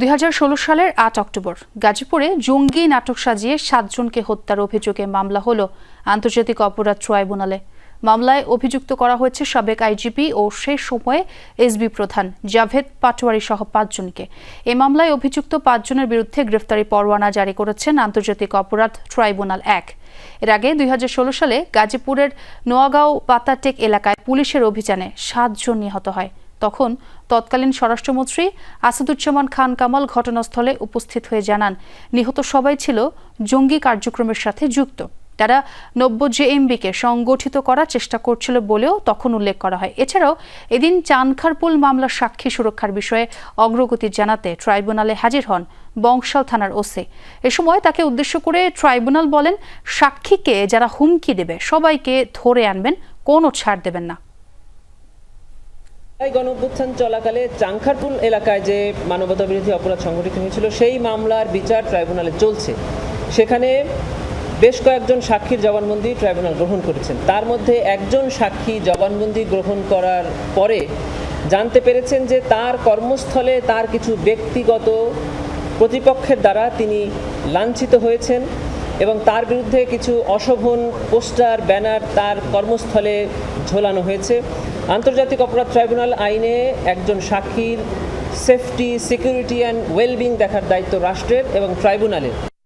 দুই হাজার ষোলো সালের আট অক্টোবর, গাজীপুরে জঙ্গি নাটক সাজিয়ে সাতজনকে হত্যার অভিযোগে মামলা হল আন্তর্জাতিক অপরাধ ট্রাইব্যুনালে। মামলায় অভিযুক্ত করা হয়েছে সাবেক আইজিপি ও সে সময়ে এসবি প্রধান জাভেদ পাটোয়ারি সহ পাঁচজনকে। এ মামলায় অভিযুক্ত পাঁচজনের বিরুদ্ধে গ্রেফতারি পরোয়ানা জারি করেছেন আন্তর্জাতিক অপরাধ ট্রাইব্যুনাল এক। এর আগে দুই হাজার ষোলো সালে গাজীপুরের নোয়াগাঁও পাতাটেক এলাকায় পুলিশের অভিযানে সাতজন নিহত হয়। তখন তৎকালীন স্বরাষ্ট্রমন্ত্রী আসাদুজ্জামান খান কামাল ঘটনাস্থলে উপস্থিত হয়ে জানান, নিহত সবাই ছিল জঙ্গি কার্যক্রমের সাথে যুক্ত। তারা নব্য জেএমবিকে সংগঠিত করার চেষ্টা করছিল বলেও তখন উল্লেখ করা হয়। এছাড়াও এদিন চানখারপুল মামলার সাক্ষী সুরক্ষার বিষয়ে অগ্রগতি জানাতে ট্রাইব্যুনালে হাজির হন বংশাল থানার ওসি। এ সময় তাকে উদ্দেশ্য করে ট্রাইব্যুনাল বলেন, সাক্ষীকে যারা হুমকি দেবে সবাইকে ধরে আনবেন, কোনো ছাড় দেবেন না। এই গণঅভ্যুত্থান চলাকালে চাংখারপুল এলাকায় যে মানবতা বিরোধী অপরাধ সংঘটিত হয়েছিল, সেই মামলার বিচার ট্রাইব্যুনালে চলছে। সেখানে বেশ কয়েকজন সাক্ষীর জবানবন্দি ট্রাইব্যুনাল গ্রহণ করেছেন। তার মধ্যে একজন সাক্ষী জবানবন্দি গ্রহণ করার পরে জানতে পেরেছেন যে তার কর্মস্থলে তার কিছু ব্যক্তিগত প্রতিপক্ষের দ্বারা তিনি লাঞ্ছিত হয়েছেন এবং তার বিরুদ্ধে কিছু অশোভন পোস্টার, ব্যানার তার কর্মস্থলে ঝোলানো হয়েছে। আন্তর্জাতিক অপরাধ ট্রাইব্যুনাল আইনে একজন সাক্ষীর সেফটি সিকিউরিটি অ্যান্ড ওয়েলবিং দেখার দায়িত্ব রাষ্ট্রের এবং ট্রাইব্যুনালের।